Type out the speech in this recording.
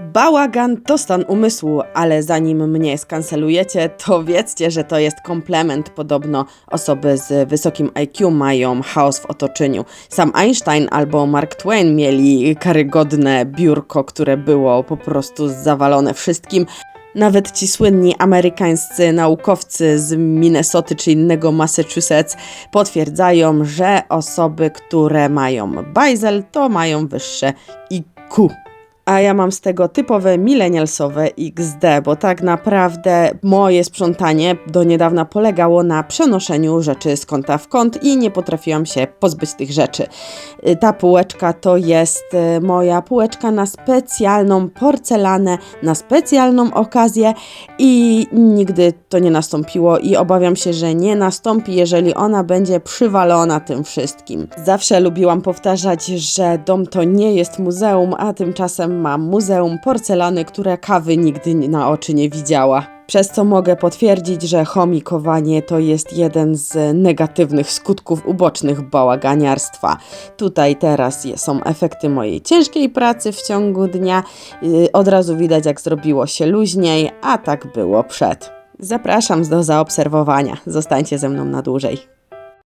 Bałagan to stan umysłu, ale zanim mnie skancelujecie, to wiedzcie, że to jest komplement. Podobno osoby z wysokim IQ mają chaos w otoczeniu. Sam Einstein albo Mark Twain mieli karygodne biurko, które było po prostu zawalone wszystkim. Nawet ci słynni amerykańscy naukowcy z Minnesoty czy innego Massachusetts potwierdzają, że osoby, które mają bajzel, to mają wyższe IQ. A ja mam z tego typowe milenialsowe XD, bo tak naprawdę moje sprzątanie do niedawna polegało na przenoszeniu rzeczy z kąta w kąt i nie potrafiłam się pozbyć tych rzeczy. Y, Ta półeczka to jest y, moja półeczka na specjalną porcelanę, na specjalną okazję i nigdy to nie nastąpiło i obawiam się, że nie nastąpi, jeżeli ona będzie przywalona tym wszystkim. Zawsze lubiłam powtarzać, że dom to nie jest muzeum, a tymczasem mam muzeum porcelany, które kawy nigdy na oczy nie widziała. Przez co mogę potwierdzić, że chomikowanie to jest jeden z negatywnych skutków ubocznych bałaganiarstwa. Tutaj teraz są efekty mojej ciężkiej pracy w ciągu dnia. Yy, Od razu widać, jak zrobiło się luźniej, a tak było przed. Zapraszam do zaobserwowania. Zostańcie ze mną na dłużej.